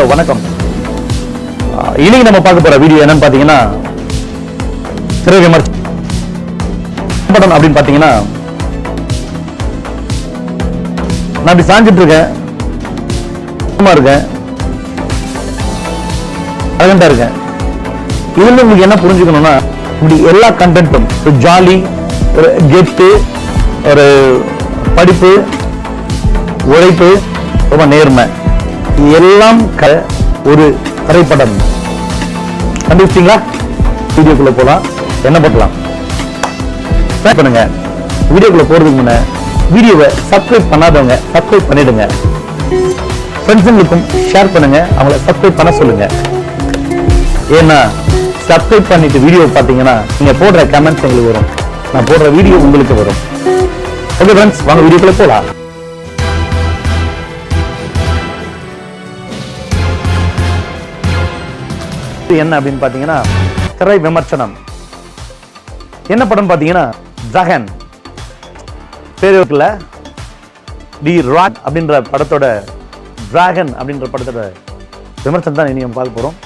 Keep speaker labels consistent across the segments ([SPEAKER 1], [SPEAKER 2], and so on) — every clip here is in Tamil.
[SPEAKER 1] ஹலோ வணக்கம். இன்னைக்கு நம்ம பார்க்க போற வீடியோ என்னன்னு பாத்தீங்கன்னா திரை விமர்சனம் படம் அப்படின்னு பார்த்தீங்கன்னா நான் இப்படி சாஞ்சிட்டு இருக்கேன். இருக்கேன். அழகண்டா இருக்கேன். இதுல உங்களுக்கு என்ன புரிஞ்சுக்கணும்னா இப்படி எல்லா கண்டென்ட்டும் ஒரு ஜாலி ஒரு கெத்து ஒரு படிப்பு உழைப்பு ரொம்ப நேர்மை. எல்லாம் க ஒரு திரைப்படம். கண்டுபிடிச்சிங்களா வீடியோக்குள்ள போலாம். என்ன பண்ணலாம் ட்ரை பண்ணுங்க. வீடியோக்குள்ள போறதுக்கு முன்ன வீடியோவை சப்ஸ்கிரைப் பண்ணாதவங்க சப்ஸ்கிரைப் பண்ணிடுங்க. ஃப்ரெண்ட்ஸுங்களுக்கும் ஷேர் பண்ணுங்க. அவங்கள சப்ஸ்கிரைப் பண்ண சொல்லுங்க. ஏன்னா சப்ஸ்கிரைப் பண்ணிட்டு வீடியோ பார்த்தீங்கன்னா நீங்க போடுற கமெண்ட்ஸ் எங்களுக்கு வரும். நான் போடுற வீடியோ உங்களுக்கு வரும். ஓகே ஃப்ரெண்ட்ஸ் வாங்க வீடியோக்குள்ள போகலாம் என்ன அப்படின்னு பார்த்தீங்கன்னா திரை விமர்சனம். என்ன படம் பார்த்தீங்கன்னா ஜஹன். பேருக்குல டி ராக் அப்படின்ற படத்தோட டிராகன் அப்படின்ற படத்தோட விமர்சனம் தான் இனி பார்க்க போகிறோம்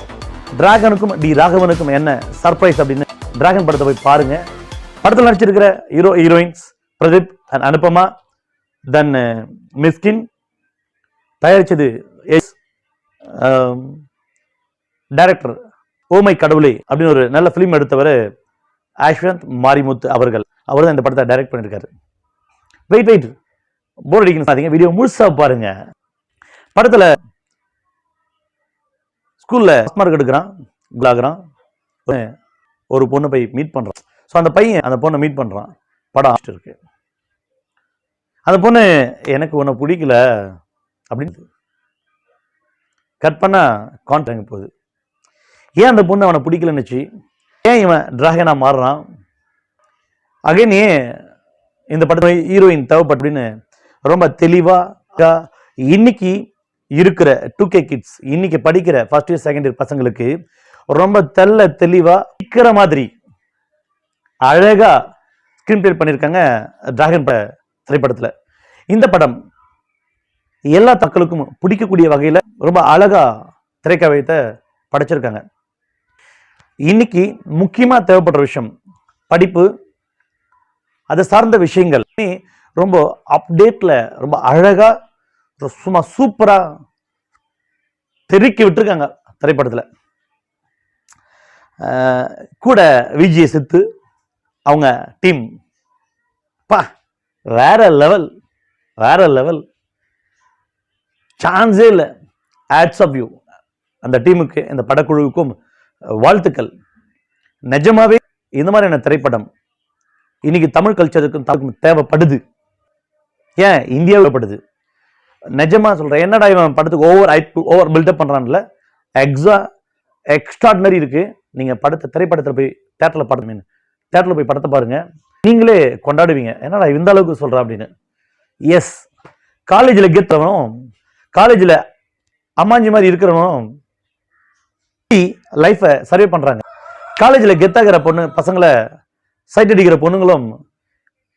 [SPEAKER 1] டிராகனுக்கும் டி ராகவனுக்கும் என்ன சர்ப்ரைஸ் அப்படின்னு டிராகன் படத்தை போய் பாருங்க. படத்தில் நடிச்சிருக்கிற hero heroines Pradeep and Anupama then Mysskin தயாரிச்சது எஸ் டைரக்டர் ஓமை கடவுளே அப்படின்னு ஒரு நல்ல ஃபிலிம் எடுத்தவர் ஆஷ்வந்த் மாரிமுத்து அவர்கள். அவர் தான் இந்த படத்தை டைரக்ட் பண்ணியிருக்காரு வெயிட் வெயிட் போர் அடிக்கணும் சாதிங்க வீடியோ முழுசாக பாருங்க. படத்தில் ஸ்கூலில் மார்க் எடுக்கிறான். குலாகிறான் ஒரு பொண்ணு போய் மீட் பண்ணுறான் ஸோ அந்த பையன் அந்த பொண்ணை மீட் பண்ணுறான் படம் ஆஸ்ட் இருக்கு. அந்த பொண்ணு எனக்கு உன்னை பிடிக்கல அப்படின்னு கட் பண்ணால் கான்டாக்ட் போகுது? ஏன் அந்த பொண்ணு அவனை பிடிக்கலன்னுச்சு ஏன் இவன் டிராகனாக மாறுறான்? அகைன் ஏன் இந்த படத்தில் ஹீரோயின் தேவைப்பட்டு அப்படின்னு ரொம்ப தெளிவாக இன்னைக்கு இருக்கிற டூ கே கிட்ஸ் இன்னைக்கு படிக்கிற ஃபர்ஸ்ட் இயர் செகண்ட் இயர் பசங்களுக்கு ரொம்ப தெல்ல தெளிவாக இருக்கிற மாதிரி அழகா ஸ்கிரீன் பிளே பண்ணியிருக்காங்க டிராகன் ப- திரைப்படத்தில். இந்த படம் எல்லா தக்களுக்கும் பிடிக்கக்கூடிய வகையில் ரொம்ப அழகா திரைக்கவியத்தை படைச்சிருக்காங்க. இன்னைக்கு முக்கியமா தேவைப்படுற விஷயம் படிப்பு அதை சார்ந்த விஷயங்கள். ரொம்ப அப்டேட்ல ரொம்ப அழகா சும்மா சூப்பரா தெருக்கி விட்டுருக்காங்க திரைப்படத்துல. கூட விஜய் சித்து அவங்க டீம் பா வேற லெவல் வேற லெவல் சான்ஸே இல்லை. ஆட்ஸ் ஆஃப் யூ அந்த டீமுக்கு இந்த படக்குழுவுக்கும் வாழ்த்துக்கள். நிஜமாவே இந்த மாதிரியான திரைப்படம் இன்னைக்கு தமிழ் கல்ச்சருக்கும் தமிழுக்கும் தேவைப்படுது. ஏன்? இந்தியாவில் படுது. நிஜமாக சொல்கிறேன் என்னடா இவன் படத்துக்கு ஓவர் ஓவர் பில்டப் பண்ணுறான்ல எக்ஸா எக்ஸ்ட்ராடினரி இருக்குது நீங்கள் படத்தை திரைப்படத்தில் போய் தேட்டரில் படம் மீன் தேட்டரில் போய் படத்தை பாருங்கள் நீங்களே கொண்டாடுவீங்க. என்னடா இந்த அளவுக்கு சொல்கிறேன் அப்படின்னு. எஸ் காலேஜில் கெத்தவனும் காலேஜில் அம்மாஞ்சி மாதிரி இருக்கிறவனும் லைஃப்பை சர்வே பண்றாங்க. காலேஜில் கெத்தாகிற பொண்ணு பசங்களை சைட் அடிக்கிற பொண்ணுங்களும்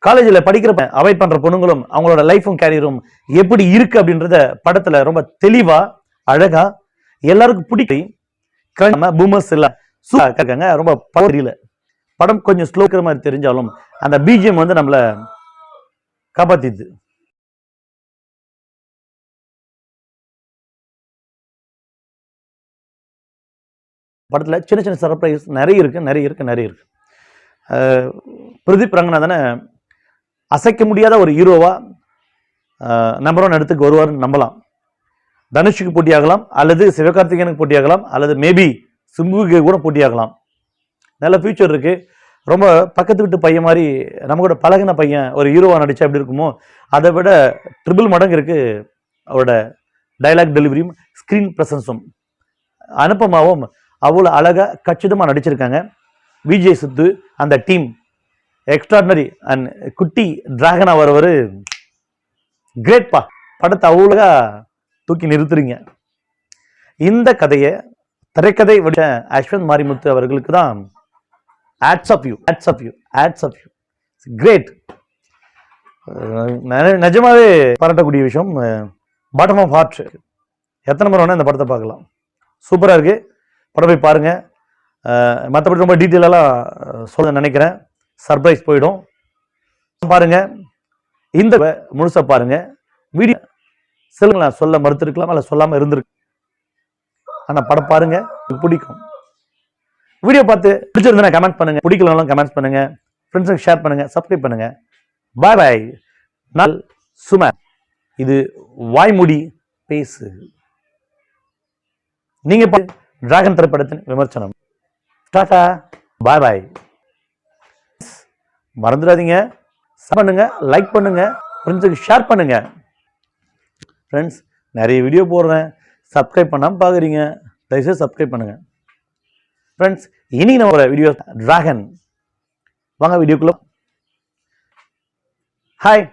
[SPEAKER 1] காலேஜில் படிக்கிற அவாய்ட் பண்ற பொண்ணுங்களும் அவங்களோட லைஃப்பும் கேரியரும் எப்படி இருக்கு அப்படின்றத படத்துல ரொம்ப தெளிவா அழகா எல்லாருக்கும் பிடிக்கும். பூமர்ஸ் எல்லாம் இருக்காங்க. ரொம்ப படம் தெரியல. படம் கொஞ்சம் ஸ்லோக்கிற மாதிரி தெரிஞ்சாலும் அந்த பிஜிஎம் வந்து நம்மள காப்பாத்திது படத்தில் சின்ன சின்ன சர்ப்ரைஸ் நிறைய இருக்குது நிறைய இருக்குது நிறைய இருக்குது பிரதீப் ரங்கநாதனை அசைக்க முடியாத ஒரு ஹீரோவாக நம்பர் ஒன் இடத்துக்கு வருவார்னு நம்பலாம். தனுஷுக்கு போட்டியாகலாம் அல்லது சிவகார்த்திகேயனுக்கு போட்டியாகலாம் அல்லது மேபி சிம்புவுக்கு கூட போட்டியாகலாம். நல்ல ஃபியூச்சர் இருக்குது ரொம்ப பக்கத்து வீட்டு பையன் மாதிரி நம்ம கூட பழகின பையன் ஒரு ஹீரோவாக நடித்தா எப்படி இருக்குமோ அதை விட ட்ரிபிள் மடங்கு இருக்குது அவரோட டைலாக் டெலிவரியும் ஸ்க்ரீன் ப்ரெசன்ஸும் அனுப்பமாவும் அவ்வளோ அழகாக கச்சிதமாக நடிச்சிருக்காங்க. விஜய் சித்து அந்த டீம். எக்ஸ்ட்ராடினரி அண்ட் குட்டி டிராகனா வரவர் கிரேட்பா படத்தை அவ்வளோகா தூக்கி நிறுத்துறீங்க. இந்த கதையை திரைக்கதை விட அஸ்வந்த் மாரிமுத்து அவர்களுக்கு தான் hats off you hats off you hats off you great நிஜமாவே பாராட்டக்கூடிய விஷயம் பாட்டம் ஆஃப் ஹார்ட் எத்தனை முறை வேணால் இந்த படத்தை பார்க்கலாம். சூப்பராக இருக்குது படம் போய் பாருங்கள் மற்றபடி ரொம்ப டீட்டெயிலெல்லாம் சொல்ல நினைக்கிறேன். சர்ப்ரைஸ் போயிடும். பாருங்கள் இந்த முழுசா பாருங்கள் வீடியோ சிலங்களா சொல்ல மறுத்துருக்கலாம் அல்ல சொல்லாமல் இருந்திருக்கு ஆனால் படம் பாருங்கள் பிடிக்கும். வீடியோ பார்த்து பிடிச்சிருந்தா கமெண்ட் பண்ணுங்கள் பிடிக்கலனாலும் கமெண்ட் பண்ணுங்கள் ஃப்ரெண்ட்ஸுக்கு ஷேர் பண்ணுங்கள் சப்ஸ்கிரைப் பண்ணுங்கள் பாய் பாய் நாள் சுமர் இது வாய்மொழி பேசு. நீங்க டிராகன் திரைப்படத்தின் விமர்சனம் டாட்டா பாய் பாய் மறந்துடாதீங்க. பண்ணுங்க லைக் பண்ணுங்க ஃப்ரெண்ட்ஸுக்கு ஷேர் பண்ணுங்க. ஃப்ரெண்ட்ஸ் நிறைய வீடியோ போடுறேன். சப்ஸ்கிரைப் பண்ணாமல் பார்க்குறீங்க தயவுசெய்து சப்ஸ்கிரைப் பண்ணுங்கள் ஃப்ரெண்ட்ஸ் இனி நம்ம வீடியோ டிராகன் வாங்க வீடியோக்குள்ள ஹாய்